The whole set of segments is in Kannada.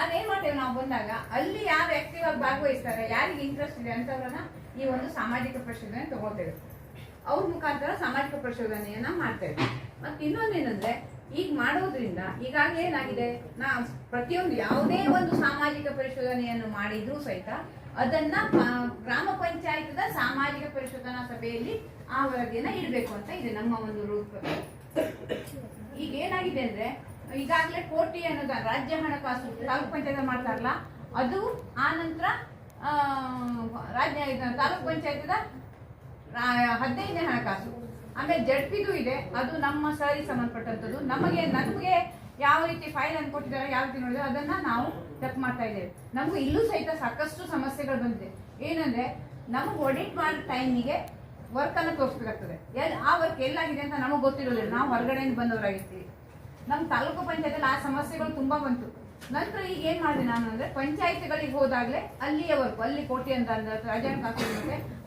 ಅದೇನ್ ಮಾಡ್ತೇವೆ ನಾವು ಬಂದಾಗ, ಅಲ್ಲಿ ಯಾರು ಆಕ್ಟಿವ್ ಆಗಿ ಭಾಗವಹಿಸ್ತಾರೆ, ಯಾರಿಗೆ ಇಂಟ್ರೆಸ್ಟ್ ಇದೆ ಅಂತವ್ರನ್ನ ಈ ಒಂದು ಸಾಮಾಜಿಕ ಪರಿಶೋಧನೆ ತಗೊಳ್ತೇವೆ. ಅವ್ರ ಮುಖಾಂತರ ಸಾಮಾಜಿಕ ಪರಿಶೋಧನೆಯನ್ನ ಮಾಡ್ತೇವೆ. ಮತ್ತೆ ಇನ್ನೊಂದೇನಂದ್ರೆ ಈಗ ಮಾಡೋದ್ರಿಂದ ಈಗಾಗಲೇ ಏನಾಗಿದೆ, ನಾ ಪ್ರತಿಯೊಂದು ಯಾವುದೇ ಒಂದು ಸಾಮಾಜಿಕ ಪರಿಶೋಧನೆಯನ್ನು ಮಾಡಿದ್ರೂ ಸಹಿತ ಅದನ್ನ ಗ್ರಾಮ ಪಂಚಾಯತ್ದ ಸಾಮಾಜಿಕ ಪರಿಶೋಧನಾ ಸಭೆಯಲ್ಲಿ ಆ ವರದಿಯನ್ನ ಇಡಬೇಕು ಅಂತ ಇದೆ ನಮ್ಮ ಒಂದು ರೂಪ. ಈಗ ಏನಾಗಿದೆ ಅಂದ್ರೆ ಈಗಾಗಲೇ ಕೋಟಿ ಅನ್ನೋದ ರಾಜ್ಯ ಹಣಕಾಸು ತಾಲೂಕ್ ಪಂಚಾಯತ್ ಮಾಡ್ತಾರಲ್ಲ, ಅದು ಆ ನಂತರ ರಾಜ್ಯ ತಾಲೂಕು ಪಂಚಾಯತ್ದ ಹದಿನೈದನೇ ಹಣಕಾಸು. ಆಮೇಲೆ ಜಡ್ಪಿದು ಇದೆ, ಅದು ನಮ್ಮ ಸರಿ ಸಂಬಂಧಪಟ್ಟಂಥದ್ದು. ನಮಗೆ ನಮಗೆ ಯಾವ ರೀತಿ ಫೈಲ್ ಅನ್ನು ಕೊಟ್ಟಿದ್ದಾರೆ, ಯಾವ ರೀತಿ ನೋಡಿದ್ರೆ ಅದನ್ನ ನಾವು ಚೆಕ್ ಮಾಡ್ತಾ ಇದ್ದೇವೆ. ನಮ್ಗೆ ಇಲ್ಲೂ ಸಹಿತ ಸಾಕಷ್ಟು ಸಮಸ್ಯೆಗಳು ಬಂದಿದೆ. ಏನಂದ್ರೆ, ನಮಗೆ ಒಡಿಟ್ ಮಾಡೋ ಟೈಮಿಗೆ ವರ್ಕ್ ಅನ್ನು ತೋರಿಸ್ಬೇಕಾಗ್ತದೆ. ಎಲ್ಲಿ ಆ ವರ್ಕ್ ಎಲ್ಲಾಗಿದೆ ಅಂತ ನಮಗೆ ಗೊತ್ತಿರೋದಿಲ್ಲ. ನಾವು ಹೊರಗಡೆಯಿಂದ ಬಂದವರಾಗಿರ್ತೀವಿ. ನಮ್ಮ ತಾಲೂಕು ಪಂಚಾಯತಲ್ಲಿ ಆ ಸಮಸ್ಯೆಗಳು ತುಂಬಾ ಬಂತು. ನಂತರ ಈಗ ಏನ್ ಮಾಡಿದೆ ನಾನು ಅಂದ್ರೆ ಪಂಚಾಯತ್ಗಳಿಗೆ ಹೋದಾಗ್ಲೇ ಅಲ್ಲಿಯವರೆಗೂ, ಅಲ್ಲಿ ಕೋಟಿ ಅಂತ ಅಂದ್ರೆ ರಾಜ್ಯ ಹಣಕಾಸು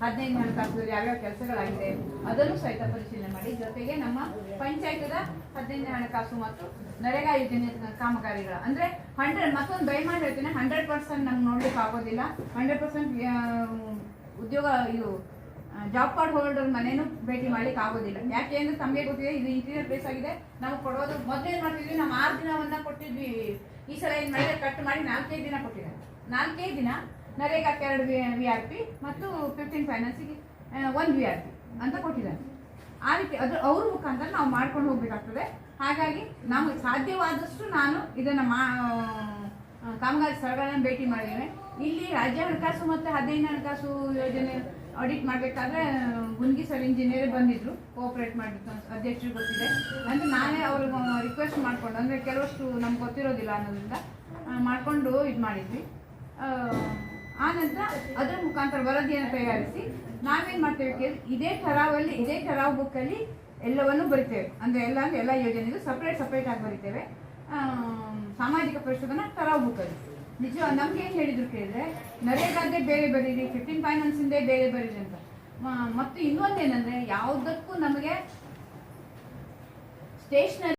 ಹದಿನೈದು ಹಣಕಾಸು ಯಾವ್ಯಾವ ಕೆಲಸಗಳಾಗಿದೆ ಅದನ್ನು ಸಹಿತ ಪರಿಶೀಲನೆ ಮಾಡಿ. ಜೊತೆಗೆ ನಮ್ಮ ಪಂಚಾಯತದ ಹದಿನೈದನೇ ಹಣಕಾಸು ಮತ್ತು ನರೇಗಾ ಯೋಜನೆ ಕಾಮಗಾರಿಗಳ ಅಂದ್ರೆ ಹಂಡ್ರೆಡ್ ಮತ್ತೊಂದು ದಯಮಾಡಿ ಹೇಳ್ತೇನೆ ಹಂಡ್ರೆಡ್ ಪರ್ಸೆಂಟ್ ನಮ್ಗೆ ನೋಡ್ಲಿಕ್ಕೆ ಆಗೋದಿಲ್ಲ. ಹಂಡ್ರೆಡ್ ಪರ್ಸೆಂಟ್ ಉದ್ಯೋಗ ಇದು ಜಾಬ್ ಕಾರ್ಡ್ ಹೋಲ್ಡರ್ ಮನೇನು ಭೇಟಿ ಮಾಡ್ಲಿಕ್ಕೆ ಆಗೋದಿಲ್ಲ. ಯಾಕೆ ಅಂದ್ರೆ ತಮಗೆ ಗೊತ್ತಿದೆ, ಇದು ಇಂಟೀರಿಯರ್ ಪ್ಲೇಸ್ ಆಗಿದೆ, ನಾವು ಕೊಡೋದು ಮೊದಲೇ ಏನ್ ಮಾಡ್ತಿದ್ವಿ, ನಾವು ಆರು ದಿನವನ್ನ ಕೊಟ್ಟಿದ್ವಿ. ಈ ಸಲ ಏನ್ ಮಾಡಿದ್ರೆ ಕಟ್ ಮಾಡಿ ನಾಲ್ಕೈದು ದಿನ ಕೊಟ್ಟಿದ್ದಾರೆ. ನಾಲ್ಕೈದು ದಿನ ನರೇಗಾಕ್ಕೆ ಎರಡು ವಿ ಆರ್ ಪಿ ಮತ್ತು ಫಿಫ್ಟೀನ್ ಫೈನಾನ್ಸಿಗೆ ಒಂದು ವಿ ಆರ್ ಪಿ ಅಂತ ಕೊಟ್ಟಿದ್ದಾರೆ. ಆ ರೀತಿ ಅದು ಅವ್ರ ಮುಖಾಂತರ ನಾವು ಮಾಡ್ಕೊಂಡು ಹೋಗ್ಬೇಕಾಗ್ತದೆ. ಹಾಗಾಗಿ ನಮಗೆ ಸಾಧ್ಯವಾದಷ್ಟು ನಾನು ಇದನ್ನು ಮಾ ಕಾಮಗಾರಿ ಸ್ಥಳಗಳನ್ನ ಭೇಟಿ ಮಾಡಿದ್ದೇನೆ. ಇಲ್ಲಿ ರಾಜ್ಯ ಹಣಕಾಸು ಮತ್ತು ಹದಿನೈದು ಹಣಕಾಸು ಯೋಜನೆ ಆಡಿಟ್ ಮಾಡಬೇಕಾದ್ರೆ ಗುನ್ಗಿ ಸರ್ ಇಂಜಿನಿಯರ್ ಬಂದಿದ್ರು ಕೋಆಪರೇಟ್ ಮಾಡಿದ್ದು ಅಧ್ಯಕ್ಷರು ಗೊತ್ತಿದೆ. ಅಂದರೆ ನಾನೇ ಅವ್ರಿಗೆ ರಿಕ್ವೆಸ್ಟ್ ಮಾಡಿಕೊಂಡು ಅಂದರೆ ಕೆಲವಷ್ಟು ನಮ್ಗೆ ಗೊತ್ತಿರೋದಿಲ್ಲ ಅನ್ನೋದ್ರಿಂದ ಮಾಡಿಕೊಂಡು ಇದು ಮಾಡಿದ್ವಿ. ಆ, ಆ ನಂತರ ಅದರ ಮುಖಾಂತರ ವರದಿಯನ್ನು ತಯಾರಿಸಿ ನಾವೇನು ಮಾಡ್ತೇವೆ ಕೇಳಿ ಇದೇ ಠರಾವಲ್ಲಿ ಇದೇ ಠರಾವ್ ಬುಕ್ಕಲ್ಲಿ ಎಲ್ಲವನ್ನು ಬರಿತೇವೆ. ಅಂದರೆ ಎಲ್ಲ ಅಂದರೆ ಎಲ್ಲ ಯೋಜನೆಗೂ ಸಪ್ರೇಟ್ ಸಪ್ರೇಟಾಗಿ ಬರಿತೇವೆ. ಸಾಮಾಜಿಕ ಪರಿಶೋಧನಾ ಠರಾವ್ ಬುಕ್ಕಲ್ಲಿ ನಿಜ, ನಮ್ಗೆ ಏನ್ ಹೇಳಿದ್ರು ಕೇಳಿದ್ರೆ ನರೇಗಾದೇ ಬೇರೆ ಬರೀರಿ ಫಿಫ್ಟೀನ್ ಫೈನಾನ್ಸ್ ಇಂದೇ ಬೇರೆ ಬರೀರಿ ಅಂತ. ಮತ್ತು ಇನ್ನೊಂದೇನಂದ್ರೆ, ಯಾವುದಕ್ಕೂ ನಮಗೆ ಸ್ಟೇಷನರಿ